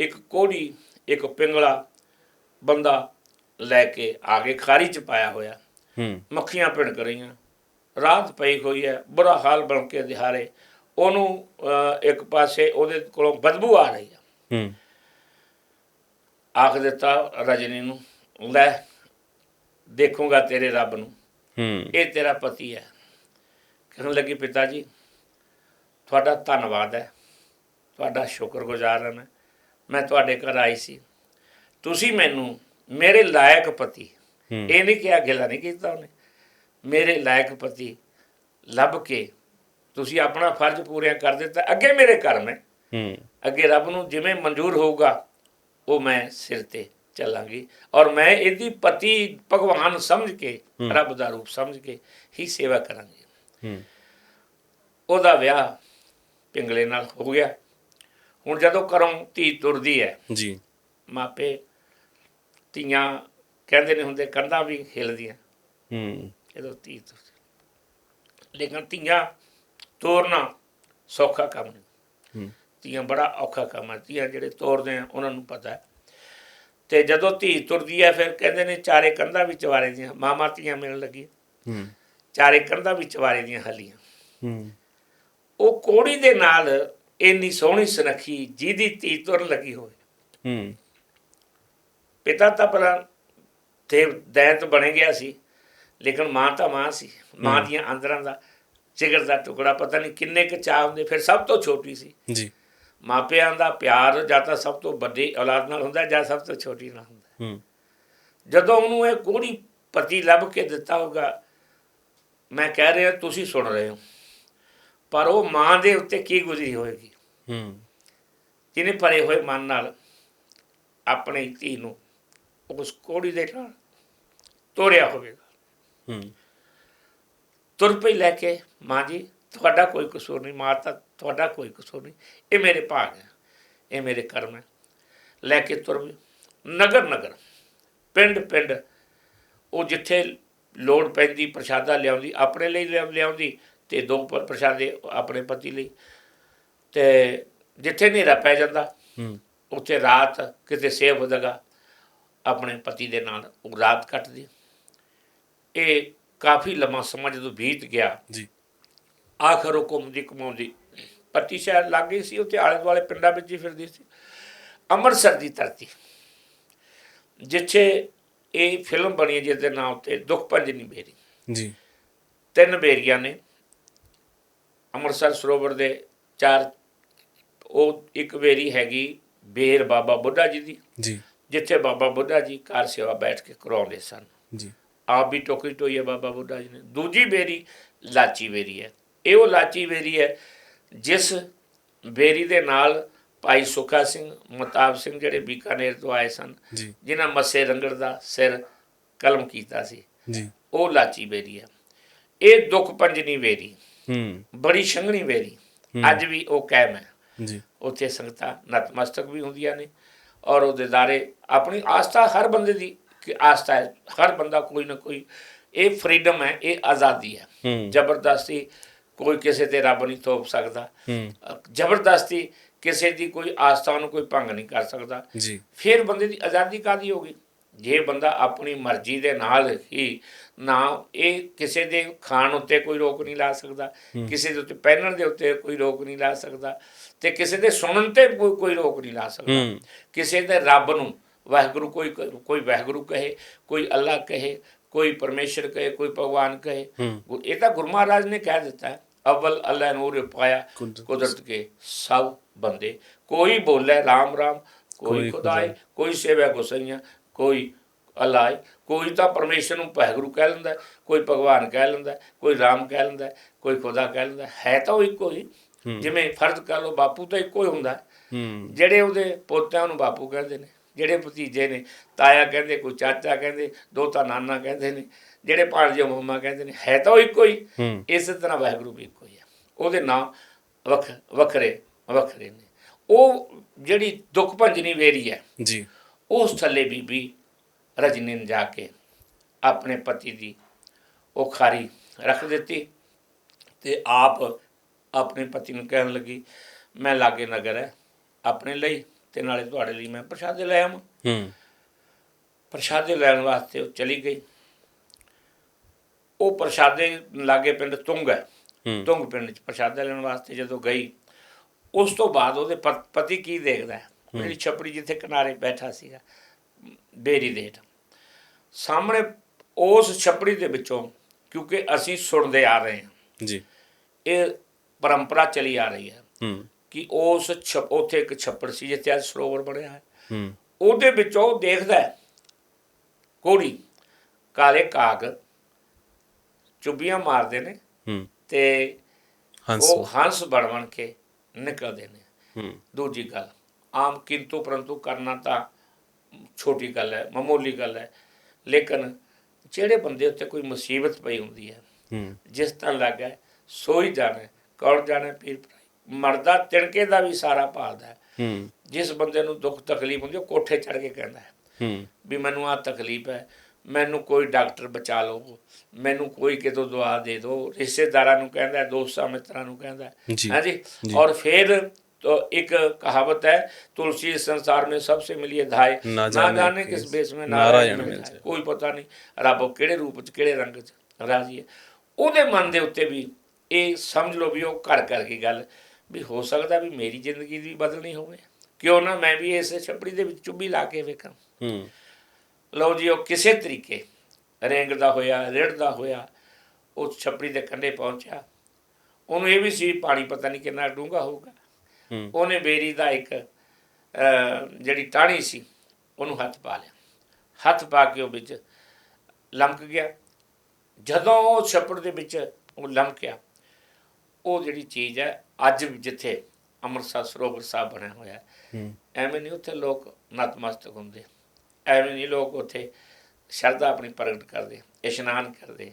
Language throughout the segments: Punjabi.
ਇੱਕ ਕੋੜੀ ਇੱਕ ਪਿੰਗਲਾ ਬੰਦਾ ਲੈ ਕੇ ਆ ਕੇ ਖਾਰੀ ਚ ਪਾਇਆ ਹੋਇਆ। ਹੂੰ। ਮੱਖੀਆਂ ਭਿਣਕ ਰਹੀਆਂ। ਰਾਤ ਪਈ ਹੋਈ ਹੈ ਬੁਰਾ ਹਾਲ ਬਣ ਕੇ ਦਿਹਾੜੇ। ਉਹਨੂੰ ਇੱਕ ਪਾਸੇ ਉਹਦੇ ਕੋਲੋਂ ਬਦਬੂ ਆ ਰਹੀ ਹੈ ਹੂੰ। ਆਖ ਦਿੱਤਾ ਰਜਨੀ ਨੂੰ ਲੈ ਦੇਖੂੰਗਾ ਤੇਰੇ ਰੱਬ ਨੂੰ। ਹੂੰ। ਇਹ ਤੇਰਾ ਪਤੀ ਹੈ। ਕਹਿਣ ਲੱਗੀ ਪਿਤਾ ਜੀ ਤੁਹਾਡਾ ਧੰਨਵਾਦ ਹੈ। ਤੁਹਾਡਾ ਸ਼ੁਕਰਗੁਜ਼ਾਰ ਹਾਂ ਮੈਂ। ਮੈਂ ਤੁਹਾਡੇ ਘਰ ਆਈ ਸੀ। ਤੁਸੀਂ ਮੈਨੂੰ ਮੇਰੇ ਲਾਇਕ ਪਤੀ ਇਹ ਨਹੀਂ ਕਿਹਾ ਗਿਲਾ ਨਹੀਂ ਕੀਤਾ ਉਹਨੇ। ਮੇਰੇ ਲਾਇਕ ਪਤੀ ਲੱਭ ਕੇ ਤੁਸੀਂ ਆਪਣਾ ਫਰਜ਼ ਪੂਰਿਆ ਕਰ ਦਿੱਤਾ। ਅੱਗੇ ਮੇਰੇ ਕਰਮ ਹੈ ਹੂੰ। ਅੱਗੇ ਰੱਬ ਨੂੰ ਜਿਵੇਂ ਮਨਜ਼ੂਰ ਹੋਊਗਾ ਉਹ ਮੈਂ ਸਿਰ ਤੇ ਚੱਲਾਂਗੀ। ਔਰ ਮੈਂ ਇਹਦੀ ਪਤੀ ਭਗਵਾਨ ਸਮਝ ਕੇ। ਰੱਬ ਦਾ ਰੂਪ ਸਮਝ ਕੇ ਹੀ ਸੇਵਾ ਕਰਾਂਗੀ। ਹੂੰ। ਉਹਦਾ ਵਿਆਹ ਪਿੰਗਲੇ ਨਾਲ ਹੋ ਗਿਆ। ਹੁਣ ਜਦੋਂ ਘਰੋਂ ਧੀ ਤੁਰਦੀ ਹੈ ਜੀ। ਮਾਪੇ ਧੀਆਂ ਕਹਿੰਦੇ ਨੇ ਹੁੰਦੇ ਕੰਧਾਂ ਵੀ ਹਿਲਦੀਆਂ। ਹੂੰ। ਜਦੋਂ ਧੀ ਤੁਰਦੀ। ਲੇਕਿਨ ਧੀਆਂ ਤੋਰਨਾ ਸੌਖਾ ਕੰਮ ਨਹੀਂ। ਹੂੰ। ਧੀਆਂ ਬੜਾ ਔਖਾ ਕੰਮ ਹੈ। ਧੀਆਂ ਜਿਹੜੇ ਤੋਰਦੇ ਆ ਉਹਨਾਂ ਨੂੰ ਪਤਾ ਹੈ। ਤੇ ਜਦੋਂ ਧੀ ਤੁਰਦੀ ਹੈ ਫਿਰ ਕਹਿੰਦੇ ਨੇ ਚਾਰੇ ਕੰਧਾਂ ਵਿੱਚ ਵਾਰੇ ਦੀਆਂ ਮਾਮਾ ਧੀਆਂ ਮਿਲਣ ਲੱਗੀ ਹੂੰ। ਚਾਰੇ ਕੰਧਾਂ ਵਿੱਚ ਵਾਰੇ ਦੀਆਂ ਹਲੀਆਂ। ਹੂੰ। ਉਹ ਕੋੜੀ ਦੇ ਨਾਲ ਇੰਨੀ ਸੋਹਣੀ ਸੁਨੱਖੀ ਜਿਹਦੀ ਧੀ ਤੁਰਨ ਲੱਗੀ ਹੋਵੇ। ਹੂੰ। ਪਿਤਾ ਤਾਂ ਪਹਿਲਾਂ ਤੇ ਦੈਂਤ ਬਣ ਗਿਆ ਸੀ ਲੇਕਿਨ ਮਾਂ ਤਾਂ ਮਾਂ ਸੀ। ਮਾਂ ਦੀਆਂ ਅੰਦਰਾਂ ਦਾ ਜਿਗਰ ਦਾ ਟੁਕੜਾ ਪਤਾ ਨਹੀਂ ਕਿੰਨੇ ਕੁ ਚਾਹ ਹੁੰਦੇ ਫਿਰ ਸਭ ਤੋਂ ਛੋਟੀ ਸੀ। ਜੀ। ਮਾਪਿਆਂ ਦਾ ਪਿਆਰ ਜਾਂ ਤਾਂ ਸਭ ਤੋਂ ਵੱਡੀ ਔਲਾਦ ਨਾਲ ਹੁੰਦਾ ਜਾਂ ਸਭ ਤੋਂ ਛੋਟੀ ਨਾਲ ਹੁੰਦਾ। ਹੂੰ। ਜਦੋਂ ਉਹਨੂੰ ਇਹ ਕੋੜੀ ਪਤੀ ਲੱਭ ਕੇ ਦਿੱਤਾ ਹੋਗਾ ਮੈਂ ਕਹਿ ਰਿਹਾ ਤੁਸੀਂ ਸੁਣ ਰਹੇ ਹੋ। ਪਰ ਉਹ ਮਾਂ ਦੇ ਉੱਤੇ ਕੀ ਗੁਜ਼ਰੀ ਹੋਏਗੀ? ਹੂੰ। ਜਿਹਨੇ ਭਰੇ ਹੋਏ ਮਨ ਨਾਲ ਆਪਣੀ ਧੀ ਨੂੰ ਉਸ ਕੋੜੀ ਦੇ ਨਾਲ ਤੋਰਿਆ ਹੋਵੇਗਾ। ਹੂੰ। ਤੁਰ ਪਈ ਲੈ ਕੇ ਮਾਂ ਜੀ ਤੁਹਾਡਾ ਕੋਈ ਕਸੂਰ ਨਹੀਂ ਮਾਂ ਤਾਂ ਤੁਹਾਡਾ ਕੋਈ ਕਸੂਰ ਨਹੀਂ। ਇਹ ਮੇਰੇ ਭਾਗ ਹੈ ਇਹ ਮੇਰੇ ਕਰਮ ਹੈ। ਲੈ ਕੇ ਤੁਰ ਨਗਰ ਨਗਰ ਪਿੰਡ ਪਿੰਡ ਉਹ ਜਿੱਥੇ ਲੋੜ ਪੈਂਦੀ ਪ੍ਰਸ਼ਾਦਾ ਲਿਆਉਂਦੀ ਆਪਣੇ ਲਈ ਲਿਆ- ਲਿਆਉਂਦੀ ਤੇ ਦੋ ਪ- ਪ੍ਰਸ਼ਾਦੇ ਆਪਣੇ ਪਤੀ ਲਈ। ਤੇ ਜਿੱਥੇ ਹਨੇਰਾ ਪੈ ਜਾਂਦਾ ਹੂੰ। ਉੱਥੇ ਰਾਤ ਕਿਤੇ ਸੇਵ ਜਗ੍ਹਾ ਆਪਣੇ ਪਤੀ ਦੇ ਨਾਲ ਉਹ ਰਾਤ ਕੱਟਦੀ ਇਹ ਕਾਫੀ ਲੰਮਾ ਸਮਾਂ ਜਦੋਂ ਬੀਤ ਗਿਆ ਜੀ। ਆਖਰ ਉਹ ਘੁੰਮਦੀ ਘੁਮਾਉਂਦੀ। ਪਤੀ ਸ਼ਹਿਰ ਲੱਗ ਗਈ ਸੀ ਉੱਥੇ ਆਲੇ ਦੁਆਲੇ ਪਿੰਡਾਂ ਵਿੱਚ ਹੀ ਫਿਰਦੀ ਸੀ। ਅੰਮ੍ਰਿਤਸਰ ਦੀ ਧਰਤੀ ਜਿੱਥੇ ਇਹ ਫਿਲਮ ਬਣੀ ਹੈ ਜਿਸ ਦੇ ਨਾਮ ਉੱਤੇ ਦੁੱਖ ਭੰਜਨੀ ਬੇਰੀ। ਜੀ। ਤਿੰਨ ਬੇਰੀਆਂ ਨੇ ਅੰਮ੍ਰਿਤਸਰ ਸਰੋਵਰ ਦੇ ਚਾਰ ਉਹ ਇੱਕ ਬੇਰੀ ਹੈਗੀ ਬੇਰ ਬਾਬਾ ਬੁੱਢਾ ਜੀ ਦੀ। ਜੀ। ਜਿੱਥੇ ਬਾਬਾ ਬੁੱਢਾ ਜੀ ਕਾਰ ਸੇਵਾ ਬੈਠ ਕੇ ਕਰਾਉਂਦੇ ਸਨ। ਜੀ। ਆਪ ਵੀ ਟੋਕੀ ਟੋਈ ਹੈ ਬਾਬਾ ਬੁੱਢਾ ਜੀ ਨੇ। ਦੂਜੀ ਬੇਰੀ ਲਾਚੀ ਬੇਰੀ ਹੈ। ਇਹ ਉਹ ਲਾਚੀ ਬੇਰੀ ਹੈ ਜਿਸ ਬੇਰੀ ਦੇ ਨਾਲ ਭਾਈ ਸੁਖਾ ਸਿੰਘ ਮਤਾਬ ਸਿੰਘ ਜਿਹੜੇ ਬੀਕਾਨੇਰ ਤੋਂ ਆਏ ਸਨ ਜਿਨ੍ਹਾਂ ਮੱਸੇ ਰੰਗੜ ਦਾ ਸਿਰ ਕਲਮ ਕੀਤਾ ਸੀ। ਜੀ। ਉਹ ਲਾਚੀ ਬੇਰੀ ਹੈ। ਇਹ ਦੁੱਖ ਪੰਜਨੀ ਬੇਰੀ ਹੂੰ। ਬੜੀ ਸੰਘਣੀ ਹੂੰ। ਅੱਜ ਵੀ ਉਹ ਕਾਇਮ ਹੈ। ਜੀ। ਉੱਥੇ ਸੰਗਤਾਂ ਨਤਮਸਤਕ ਵੀ ਹੁੰਦੀਆਂ ਨੇ ਔਰ ਉਹਦੇ ਦਾਰੇ ਆਪਣੀ ਆਸਥਾ ਹਰ ਬੰਦੇ ਦੀ ਕਿ ਆਸਥਾ ਹੈ। ਹਰ ਬੰਦਾ ਕੋਈ ਨਾ ਕੋਈ ਇਹ ਫਰੀडम ਹੈ ਇਹ ਆਜ਼ਾਦੀ ਹੈ। ਹੂੰ। ਜ਼ਬਰਦਸਤੀ ਕੋਈ ਕਿਸੇ ਤੇ ਰੱਬ ਨਹੀਂ ਥੋਪ ਸਕਦਾ। ਹੂੰ। ਜ਼ਬਰਦਸਤੀ ਕਿਸੇ ਦੀ ਕੋਈ ਆਸਥਾ ਨੂੰ ਕੋਈ ਭੰਗ ਨਹੀਂ ਕਰ ਸਕਦਾ। ਜੀ। ਫਿਰ ਬੰਦੇ ਦੀ ਆਜ਼ਾਦੀ ਕਾਦੀ ਹੋਗੀ ਜੇ ਬੰਦਾ ਆਪਣੀ ਮਰਜ਼ੀ ਦੇ ਨਾਲ ਹੀ ਨਾ ਇਹ ਕਿਸੇ ਦੇ ਖਾਣ ਉੱਤੇ ਕੋਈ ਰੋਕ ਨਹੀਂ ਲਾ ਸਕਦਾ ਕਿਸੇ ਦੇ ਉੱਤੇ ਪਹਿਨਣ ਦੇ ਉੱਤੇ ਕੋਈ ਰੋਕ ਨਹੀਂ ਲਾ ਸਕਦਾ ਤੇ ਕਿਸੇ ਦੇ ਸੁਣਨ ਤੇ ਕੋਈ ਰੋਕ ਨਹੀਂ ਲਾ ਸਕਦਾ। ਕਿਸੇ ਦੇ ਰੱਬ ਨੂੰ ਵਾਹਿਗੁਰੂ ਕੋਈ ਕੋਈ ਵਾਹਿਗੁਰੂ ਕਹੇ ਕੋਈ ਅੱਲਾ ਕਹੇ ਕੋਈ ਪਰਮੇਸ਼ਰ ਕਹੇ ਕੋਈ ਭਗਵਾਨ ਕਹੇ। ਇਹ ਤਾਂ ਗੁਰੂ ਮਹਾਰਾਜ ਨੇ ਕਹਿ ਦਿੱਤਾ ਅਵਲ ਅੱਲਾ ਨੂਰ ਪਾਇਆ ਕੁਦਰਤ ਕੇ। ਸਭ ਬੰਦੇ। ਕੋਈ ਬੋਲੇ ਰਾਮ ਕੋਈ ਕੋਈ ਖੁਦਾਏ ਕੋਈ ਸੇਵਾ ਗੁਸਈਆਂ ਕੋਈ ਅੱਲਾ ਹੈ, ਕੋਈ ਤਾਂ ਪਰਮੇਸ਼ਰ ਨੂੰ ਵਾਹਿਗੁਰੂ ਕਹਿ ਲੈਂਦਾ ਕੋਈ ਭਗਵਾਨ ਕਹਿ ਲੈਂਦਾ ਕੋਈ ਰਾਮ ਕਹਿ ਲੈਂਦਾ ਕੋਈ ਖੁਦਾ ਕਹਿ ਲੈਂਦਾ ਹੈ। ਤਾਂ ਉਹ ਇੱਕੋ ਹੀ। ਜਿਵੇਂ ਫਰਜ਼ ਕਰ ਲਓ ਬਾਪੂ ਤਾਂ ਇੱਕੋ ਹੀ ਹੁੰਦਾ। ਜਿਹੜੇ ਉਹਦੇ ਪੋਤਿਆਂ ਨੂੰ ਬਾਪੂ ਕਹਿੰਦੇ ਨੇ ਜਿਹੜੇ ਭਤੀਜੇ ਨੇ ਤਾਇਆ ਕਹਿੰਦੇ ਕੋਈ ਚਾਚਾ ਕਹਿੰਦੇ ਦੋਤਾ ਨਾਨਾ ਕਹਿੰਦੇ ਨੇ ਜਿਹੜੇ ਭਾਣਜੇ ਮੰਮਾ ਕਹਿੰਦੇ ਨੇ ਹੈ ਤਾਂ ਉਹ ਇੱਕੋ ਹੀ। ਇਸੇ ਤਰ੍ਹਾਂ ਵਾਹਿਗੁਰੂ ਵੀ ਇੱਕੋ ਹੀ ਹੈ ਉਹਦੇ ਨਾਮ ਵੱਖ ਵੱਖਰੇ ਵੱਖਰੇ ਨੇ। ਉਹ ਜਿਹੜੀ ਦੁੱਖ ਭੰਜਨੀ ਵੇਰੀ ਹੈ ਜੀ। ਉਸ ਥੱਲੇ ਬੀਬੀ ਰਜਨੀ ਨੇ ਜਾ ਕੇ ਆਪਣੇ ਪਤੀ ਦੀ ਉਹ ਖਾਰੀ ਰੱਖ ਦਿੱਤੀ ਤੇ ਆਪ ਆਪਣੇ ਪਤੀ ਨੂੰ ਕਹਿਣ ਲੱਗੀ ਮੈਂ ਲਾਗੇ ਨਗਰ ਹੈ ਆਪਣੇ ਲਈ ਤੇ ਨਾਲੇ ਤੁਹਾਡੇ ਲਈ ਮੈਂ ਪ੍ਰਸ਼ਾਦੇ ਲੈ ਆਵਾਂ। ਹੂੰ। ਪ੍ਰਸ਼ਾਦੇ ਲੈਣ ਵਾਸਤੇ ਉਹ ਚਲੀ ਗਈ। ਉਹ ਪ੍ਰਸ਼ਾਦੇ ਲਾਗੇ ਪਿੰਡ ਤੁੰਗ ਹੈ। ਤੁੰਗ ਪਿੰਡ ਚ ਪ੍ਰਸ਼ਾਦਾ ਲੈਣ ਵਾਸਤੇ ਜਦੋਂ ਗਈ ਉਸ ਤੋਂ ਬਾਅਦ ਉਹਦੇ ਪਤੀ ਕੀ ਦੇਖਦਾ ਹੈ ਜਿਹੜੀ ਛਪੜੀ ਜਿੱਥੇ ਕਿਨਾਰੇ ਬੈਠਾ ਸੀਗਾ ਬੇਰੀ ਦੇ ਹੇਠ। ਸਾਹਮਣੇ ਉਸ ਛਪੜੀ ਦੇ ਵਿੱਚੋਂ ਕਿਉਂਕਿ ਅਸੀਂ ਸੁਣਦੇ ਆ ਰਹੇ ਹਾਂ ਜੀ। ਇਹ ਪਰੰਪਰਾ ਚਲੀ ਆ ਰਹੀ ਹੈ ਹੂੰ। ਕਿ ਉਸ ਛਪ ਉੱਥੇ ਇੱਕ ਛੱਪੜ ਸੀ ਜਿੱਥੇ ਅੱਜ ਸਰੋਵਰ ਬਣਿਆ ਹੈ। ਹੂੰ। ਉਹਦੇ ਵਿੱਚੋਂ ਉਹ ਦੇਖਦਾ ਕੋੜੀ ਕਾਲੇ ਕਾਗ ਚੁੱਬੀਆਂ ਮਾਰਦੇ ਨੇ ਹੂੰ। ਤੇ ਹੰਸ। ਉਹ ਹੰਸ ਬਣ ਬਣ ਕੇ ਨਿਕਲਦੇ ਨੇ। ਹੂੰ। ਦੂਜੀ ਗੱਲ ਆਮ ਕਿੰਤੂ ਪਰੰਤੂ ਕਰਨਾ ਤਾਂ ਛੋਟੀ ਗੱਲ ਹੈ ਮਾਮੂਲੀ ਗੱਲ ਹੈ ਲੇਕਿਨ ਜਿਹੜੇ ਬੰਦੇ ਉੱਤੇ ਕੋਈ ਮੁਸੀਬਤ ਪਈ ਹੁੰਦੀ ਹੈ ਹੂੰ ਜਿਸ ਤਰ੍ਹਾਂ ਲੱਗਾ ਸੋਈ ਜਾਣਾ ਕੌਣ ਜਾਣੇ ਪੀਰ ਭਰਾਈ ਮਰਦਾ ਤਿਣਕੇ ਦਾ ਵੀ ਸਾਰਾ ਭਾਲਦਾ ਹੈ ਹੂੰ ਜਿਸ ਬੰਦੇ ਨੂੰ ਦੁੱਖ ਤਕਲੀਫ ਹੁੰਦੀ ਉਹ ਕੋਠੇ ਚੜ ਕੇ ਕਹਿੰਦਾ ਹੈ ਹੂੰ ਵੀ ਮੈਨੂੰ ਆ ਤਕਲੀਫ ਹੈ ਮੈਨੂੰ ਕੋਈ ਡਾਕਟਰ ਬਚਾ ਲਓ ਮੈਨੂੰ ਕੋਈ ਕਿਤੋਂ ਦਵਾ ਦੇ ਦਿਓ ਰਿਸ਼ਤੇਦਾਰਾਂ ਨੂੰ ਕਹਿੰਦਾ ਹੈ, ਦੋਸਤਾਂ ਮਿੱਤਰਾਂ ਨੂੰ ਕਹਿੰਦਾ ਹੈ। ਜੀ हाँ जी जी। और फिर तो एक कहावत है तुलसी इस संसार में सबसे मिलिए धाय ना ना जाने जाने किस किस बेस में नारायण नारायण मिल मिल जाए। कोई पता नहीं ਰੱਬ ਕਿਹੜੇ ਰੂਪ ਚ ਕਿਹੜੇ ਰੰਗ ਚ ਰਾਜੀ ਹੈ ਉਹਦੇ ਮਨ ਦੇ ਉੱਤੇ ਵੀ ਇਹ ਸਮਝ ਲਓ ਵੀ ਉਹ ਘਰ ਘਰ ਕੀ ਗੱਲ ਵੀ ਹੋ ਸਕਦਾ ਵੀ ਮੇਰੀ ਜ਼ਿੰਦਗੀ ਵੀ ਬਦਲਣੀ ਹੋਵੇ ਕਿਉਂ ਨਾ ਮੈਂ ਵੀ ਇਸ ਛਪੜੀ ਦੇ ਵਿੱਚ ਚੁੱਭੀ ਲਾ ਕੇ ਵੇਖਾਂ ਹੂੰ ਲਓ ਜੀ ਉਹ ਕਿਸੇ ਤਰੀਕੇ ਰੇਂਗਦਾ ਹੋਇਆ ਰਿੜਦਾ ਹੋਇਆ ਉਹ ਛਪੜੀ ਦੇ ਕੰਢੇ ਪਹੁੰਚਿਆ ਉਹਨੂੰ ਇਹ ਵੀ ਸੀ ਪਾਣੀ ਪਤਾ ਨਹੀਂ ਕਿੰਨਾ ਡੂੰਘਾ ਹੋਊਗਾ ਉਹਨੇ ਬੇਰੀ ਦਾ ਇੱਕ ਜਿਹੜੀ ਟਾਹਣੀ ਸੀ ਉਹਨੂੰ ਹੱਥ ਪਾ ਲਿਆ। ਹੱਥ ਪਾ ਕੇ ਉਹ ਵਿੱਚ ਲਮਕ ਗਿਆ। ਜਦੋਂ ਉਹ ਛੱਪੜ ਦੇ ਵਿੱਚ ਉਹ ਲਮਕਿਆ ਉਹ ਜਿਹੜੀ ਚੀਜ਼ ਹੈ ਅੱਜ ਜਿੱਥੇ ਅੰਮ੍ਰਿਤਸਰ ਸਰੋਵਰ ਸਾਹਿਬ ਬਣਿਆ ਹੋਇਆ ਹੈ ਐਵੇਂ ਨਹੀਂ ਉੱਥੇ ਲੋਕ ਨਤਮਸਤਕ ਹੁੰਦੇ। ਐਵੇਂ ਨਹੀਂ ਲੋਕ ਉੱਥੇ ਸ਼ਰਧਾ ਆਪਣੀ ਪ੍ਰਗਟ ਕਰਦੇ ਇਸ਼ਨਾਨ ਕਰਦੇ।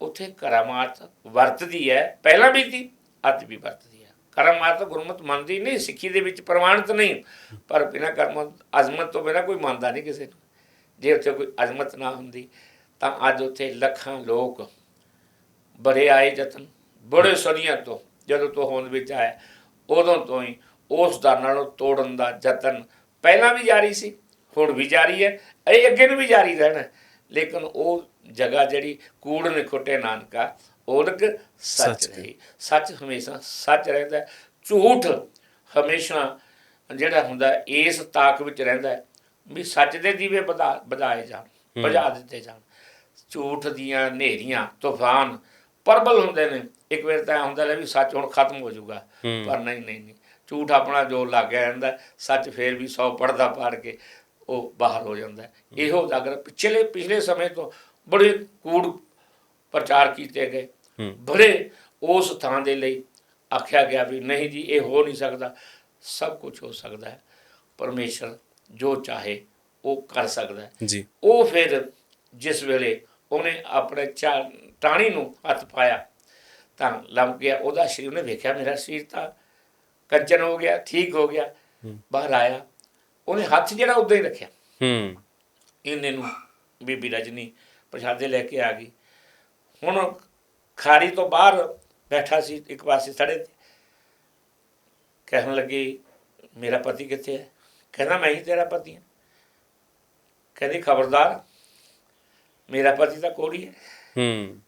ਉੱਥੇ ਕਰਾਮਾਤ ਵਰਤਦੀ ਹੈ ਪਹਿਲਾਂ ਵੀ ਸੀ ਅੱਜ ਵੀ ਵਰਤਦੀ ਹੈ ਕਰਾਮਾਤ ਗੁਰਮਤ ਮੰਨਦੀ ਨਹੀਂ, ਸਿੱਖੀ ਦੇ ਵਿੱਚ ਪ੍ਰਮਾਣਿਤ ਨਹੀਂ। ਪਰ ਬਿਨਾਂ ਕਰਮ ਅਜ਼ਮਤ ਤੋਂ ਬਿਨਾਂ ਕੋਈ ਮੰਨਦਾ ਨਹੀਂ ਕਿਸੇ ਨੂੰ। ਜੇ ਉੱਥੇ ਕੋਈ ਅਜ਼ਮਤ ਨਾ ਹੁੰਦੀ, ਤਾਂ ਅੱਜ ਉੱਥੇ ਲੱਖਾਂ ਲੋਕ ਬੜੇ ਆਏ ਜਤਨ ਬੜੇ ਸਦੀਆਂ ਤੋਂ, ਜਦੋਂ ਤੋਂ ਹੋਂਦ ਵਿੱਚ ਆਇਆ, ਉਦੋਂ ਤੋਂ ਹੀ ਉਸ ਦਾ ਨਾਲੋਂ ਤੋੜਨ ਦਾ ਯਤਨ ਪਹਿਲਾਂ ਵੀ ਜਾਰੀ ਸੀ, ਹੁਣ ਵੀ ਜਾਰੀ ਹੈ, ਇਹ ਅੱਗੇ ਨੂੰ ਵੀ ਜਾਰੀ ਰਹਿਣਾ ਲੇਕਿਨ ਉਹ ਜਗ੍ਹਾ ਜਿਹੜੀ ਕੂੜ ਨੇ ਖੁੱਟੇ ਨਾਨਕਾ ਉਹਨਕ ਸੱਚ ਰਹੀ ਸੱਚ ਹਮੇਸ਼ਾ ਸੱਚ ਰਹਿੰਦਾ। ਝੂਠ ਹਮੇਸ਼ਾ ਜਿਹੜਾ ਹੁੰਦਾ ਇਸ ਤਾਕ ਵਿੱਚ ਰਹਿੰਦਾ ਵੀ ਸੱਚ ਦੇ ਦੀਵੇ ਵਧਾਏ ਜਾਣ ਬੁਝਾ ਦਿੱਤੇ ਜਾਣ। ਝੂਠ ਦੀਆਂ ਹਨੇਰੀਆਂ ਤੂਫਾਨ ਪ੍ਰਬਲ ਹੁੰਦੇ ਨੇ। ਇੱਕ ਵਾਰ ਤਾਂ ਹੁੰਦਾ ਲੈ ਵੀ ਸੱਚ ਹੁਣ ਖਤਮ ਹੋ ਜਾਊਗਾ। ਪਰ ਨਹੀਂ ਨਹੀਂ ਨਹੀਂ। ਝੂਠ ਆਪਣਾ ਜੋਰ ਲੱਗ ਗਿਆ ਜਾਂਦਾ ਸੱਚ ਫੇਰ ਵੀ ਸੌ ਪੜਦਾ ਪਾੜ ਕੇ ਉਹ ਬਾਹਰ ਹੋ ਜਾਂਦਾ। ਇਹੋ ਅਗਰ ਪਿਛਲੇ ਪਿਛਲੇ ਸਮੇਂ ਤੋਂ ਬੜੇ ਕੂੜ ਪ੍ਰਚਾਰ ਕੀਤੇ ਗਏ। ਬੜੇ ਉਸ ਥਾਂ ਦੇ ਲਈ ਆਖਿਆ ਗਿਆ ਵੀ ਨਹੀਂ ਜੀ ਇਹ ਹੋ ਨਹੀਂ ਸਕਦਾ। ਸਭ ਕੁਝ ਹੋ ਸਕਦਾ ਹੈ। ਪਰਮੇਸ਼ਰ ਜੋ ਚਾਹੇ ਉਹ ਕਰ ਸਕਦਾ ਹੈ। ਜੀ। ਉਹ ਫਿਰ ਜਿਸ ਵੇਲੇ ਉਹਨੇ ਆਪਣੇ ਟਾਹਣੀ ਨੂੰ ਹੱਥ ਪਾਇਆ ਤਾਂ ਲੱਭ ਗਿਆ। ਉਹਦਾ ਸਰੀਰ ਉਹਨੇ ਵੇਖਿਆ ਮੇਰਾ ਸਰੀਰ ਤਾਂ ਕੰਚਨ ਹੋ ਗਿਆ ਠੀਕ ਹੋ ਗਿਆ। ਬਾਹਰ ਆਇਆ। ਉਹਨੇ ਹੱਥ ਜਿਹੜਾ ਉਦਾਂ ਹੀ ਰੱਖਿਆ। ਹੂੰ। ਇਹਨੇ ਨੂੰ ਬੀਬੀ ਰਜਨੀ ਪ੍ਰਸ਼ਾਦੇ ਲੈ ਕੇ ਆ ਗਈ। ਹੁਣ ਖਾਰੀ ਤੋਂ ਬਾਹਰ ਬੈਠਾ ਸੀ ਇੱਕ ਪਾਸੇ ਸੜੇ ਕਹਿਣ ਲੱਗੀ ਮੇਰਾ ਪਤੀ ਕਿੱਥੇ ਹੈ? ਕਹਿੰਦਾ ਮੈਂ ਹੀ ਤੇਰਾ ਪਤੀ ਹਾਂ। ਕਹਿੰਦੀ ਖਬਰਦਾਰ ਮੇਰਾ ਪਤੀ ਤਾਂ ਕੋੜੀ ਹੈ ਹੂੰ।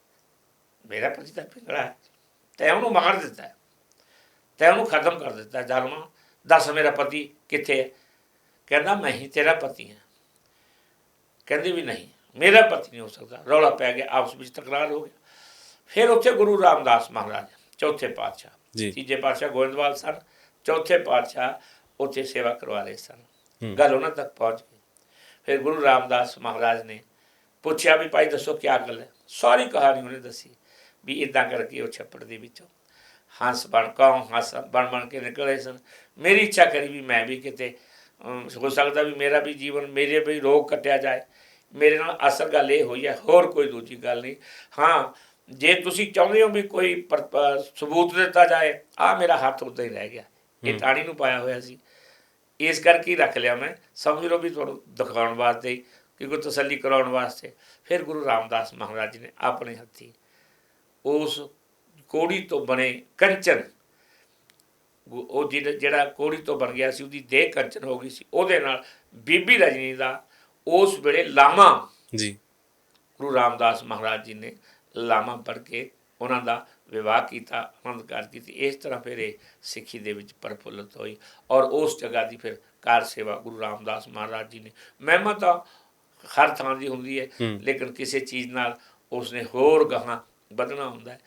ਮੇਰਾ ਪਤੀ ਤਾਂ ਪਿੰਗੜਾ ਹੈ। ਤੈਂ ਉਹਨੂੰ ਮਾਰ ਦਿੱਤਾ। ਤੈਂ ਉਹਨੂੰ ਖਤਮ ਕਰ ਦਿੱਤਾ ਜ਼ਾਲਮਾ। ਦੱਸ ਮੇਰਾ ਪਤੀ ਕਿੱਥੇ ਹੈ? ਕਹਿੰਦਾ ਮੈਂ ਹੀ ਤੇਰਾ ਪਤੀ ਹਾਂ। ਕਹਿੰਦੀ ਵੀ ਨਹੀਂ ਮੇਰਾ ਪਤੀ ਨਹੀਂ ਹੋ ਸਕਦਾ। ਰੌਲਾ ਪੈ ਗਿਆ ਆਪਸ ਵਿੱਚ ਤਕਰਾਰ ਹੋ ਗਿਆ ਫਿਰ ਉੱਥੇ ਗੁਰੂ ਰਾਮਦਾਸ ਮਹਾਰਾਜ ਚੌਥੇ ਪਾਤਸ਼ਾਹ। ਜੀ। ਤੀਜੇ ਪਾਤਸ਼ਾਹ ਗੋਇੰਦਵਾਲ ਸਨ ਚੌਥੇ ਪਾਤਸ਼ਾਹ ਉੱਥੇ ਸੇਵਾ ਕਰਵਾ ਰਹੇ ਸਨ। ਗੱਲ ਉਹਨਾਂ ਤੱਕ ਪਹੁੰਚ ਗਈ। ਫਿਰ ਗੁਰੂ ਰਾਮਦਾਸ ਮਹਾਰਾਜ ਨੇ ਪੁੱਛਿਆ ਵੀ ਭਾਈ ਦੱਸੋ ਕੀ ਗੱਲ ਹੈ? ਸਾਰੀ ਕਹਾਣੀ ਉਹਨੇ ਦੱਸੀ ਵੀ ਇਦਾਂ ਕਰਕੇ ਉਹ ਛੱਪੜ ਦੇ ਵਿੱਚੋਂ ਹੰਸ ਬਣ ਕੌਂ ਹੰਸ ਬਣ ਬਣ ਕੇ ਨਿਕਲੇ ਸਨ। ਮੇਰੀ ਇੱਛਾ ਕਰੀ ਵੀ ਮੈਂ ਵੀ ਕਿਤੇ ਹੋ ਸਕਦਾ ਵੀ ਮੇਰਾ ਵੀ ਜੀਵਨ ਮੇਰੇ ਵੀ ਰੋਗ ਕੱਟਿਆ ਜਾਏ। ਮੇਰੇ ਨਾਲ ਅਸਲ ਗੱਲ ਇਹ ਹੋਈ ਹੈ ਹੋਰ ਕੋਈ ਦੂਜੀ ਗੱਲ ਨਹੀਂ। ਹਾਂ ਜੇ ਤੁਸੀਂ ਚਾਹੁੰਦੇ ਹੋ ਵੀ ਕੋਈ ਸਬੂਤ ਦਿੱਤਾ ਜਾਏ ਆ ਮੇਰਾ ਹੱਥ ਉੱਦਾਂ ਹੀ ਰਹਿ ਗਿਆ। ਇਹ ਟਾਣੀ ਨੂੰ ਪਾਇਆ ਹੋਇਆ ਸੀ। ਇਸ ਕਰਕੇ ਰੱਖ ਲਿਆ ਮੈਂ। ਸਮਝ ਲਓ ਵੀ ਤੁਹਾਨੂੰ ਦਿਖਾਉਣ ਵਾਸਤੇ ਕਿ ਕੋਈ ਤਸੱਲੀ ਕਰਾਉਣ ਵਾਸਤੇ। ਫਿਰ ਗੁਰੂ ਰਾਮਦਾਸ ਮਹਾਰਾਜ ਜੀ ਨੇ ਆਪਣੇ ਹੱਥੀ ਉਸ ਕੋੜੀ ਤੋਂ ਬਣੇ ਕੰਚਨ ਉਹ ਜਿਹੜਾ ਕੋੜੀ ਤੋਂ ਬਣ ਗਿਆ ਸੀ ਉਹਦੀ ਦੇਹ ਕੰਚਨ ਹੋ ਗਈ ਸੀ। ਉਹਦੇ ਨਾਲ ਬੀਬੀ ਰਜਨੀ ਦਾ ਉਸ ਵੇਲੇ ਲਾਮਾ ਜੀ। ਗੁਰੂ ਰਾਮਦਾਸ ਮਹਾਰਾਜ ਜੀ ਨੇ ਲਾਮਾ ਪੜ੍ਹ ਕੇ ਉਹਨਾਂ ਦਾ ਵਿਵਾਹ ਕੀਤਾ ਆਨੰਦਕਾਰ ਕੀਤੀ। ਇਸ ਤਰ੍ਹਾਂ ਫਿਰ ਇਹ ਸਿੱਖੀ ਦੇ ਵਿੱਚ ਪ੍ਰਫੁੱਲਤ ਹੋਈ ਔਰ ਉਸ ਜਗ੍ਹਾ ਦੀ ਫਿਰ ਕਾਰ ਸੇਵਾ ਗੁਰੂ ਰਾਮਦਾਸ ਮਹਾਰਾਜ ਜੀ ਨੇ। ਮਹਿਮਾ ਤਾਂ ਹਰ ਥਾਂ ਦੀ ਹੁੰਦੀ ਹੈ ਹੂੰ। ਲੇਕਿਨ ਕਿਸੇ ਚੀਜ਼ ਨਾਲ ਉਸਨੇ ਹੋਰ ਗਾਹਾਂ ਵਧਣਾ ਹੁੰਦਾ ਹੈ।